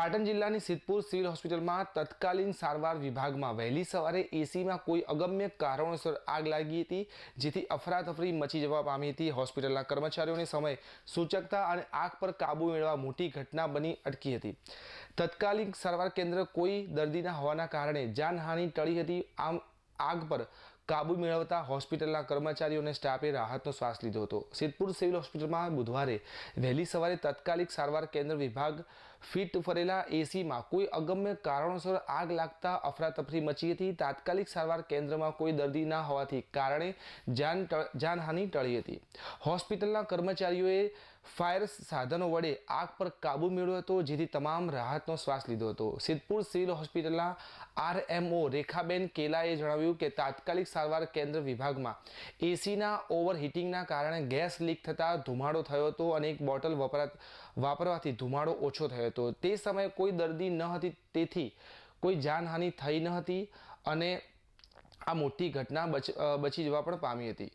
પાટણ જિલ્લાની સિદ્ધપુર સિવિલ હોસ્પિટલમાં તત્કાલીન સારવાર વિભાગમાં વહેલી સવારે એસીમાં કોઈ અગમ્ય કારણોસર આગ લાગી હતી, જેથી અફરાતફરી મચી જવા પામી હતી. હોસ્પિટલના કર્મચારીઓને સમય, સૂચકતા અને આગ પર કાબુ મેળવવા મોટી ઘટના બની અટકી હતી. તત્કાલીન સારવાર કેન્દ્ર કોઈ દર્દીના હોવાના કારણે જાનહાનિ ટળી હતી. આમ આગ પર કાબુ મેળવતા હોસ્પિટલના કર્મચારીઓ અને સ્ટાફે રાહતનો શ્વાસ લીધો હતો. સિદ્ધપુર સિવિલ હોસ્પિટલમાં બુધવારે વહેલી સવારે તાત્કાલિક સારવાર કેન્દ્ર વિભાગ ફિટ ફરેલા એસીમાં કોઈ અગમ્ય કારણોસર આગ લાગતા અફરાતફરી મચી હતી. તાત્કાલિક સારવાર કેન્દ્રમાં કોઈ દર્દી ના હોવાથી કારણે જાન જાનહાનિ ટળી હતી. હોસ્પિટલના કર્મચારીઓએ ફાયર સાધનો વડે આગ પર કાબુ મેળવ્યો હતો, જેથી તમામ રાહતનો શ્વાસ લીધો હતો. સિદ્ધપુર સિવિલ હોસ્પિટલના આરએમઓ રેખાબેન કેલાએ જણાવ્યું કે તાત્કાલિક સારવાર કેન્દ્ર વિભાગમાં એસીના ઓવરહીટિંગના કારણે ગેસ લીક થતાં ધુમાડો થયો હતો અને એક બોટલ વપરા વાપરવાથી ધુમાડો ઓછો થયો હતો તે સમયે કોઈ દર્દી ન હતી, તેથી કોઈ જાનહાનિ થઈ ન હતી અને આ મોટી ઘટના બચ જવા પણ પામી હતી.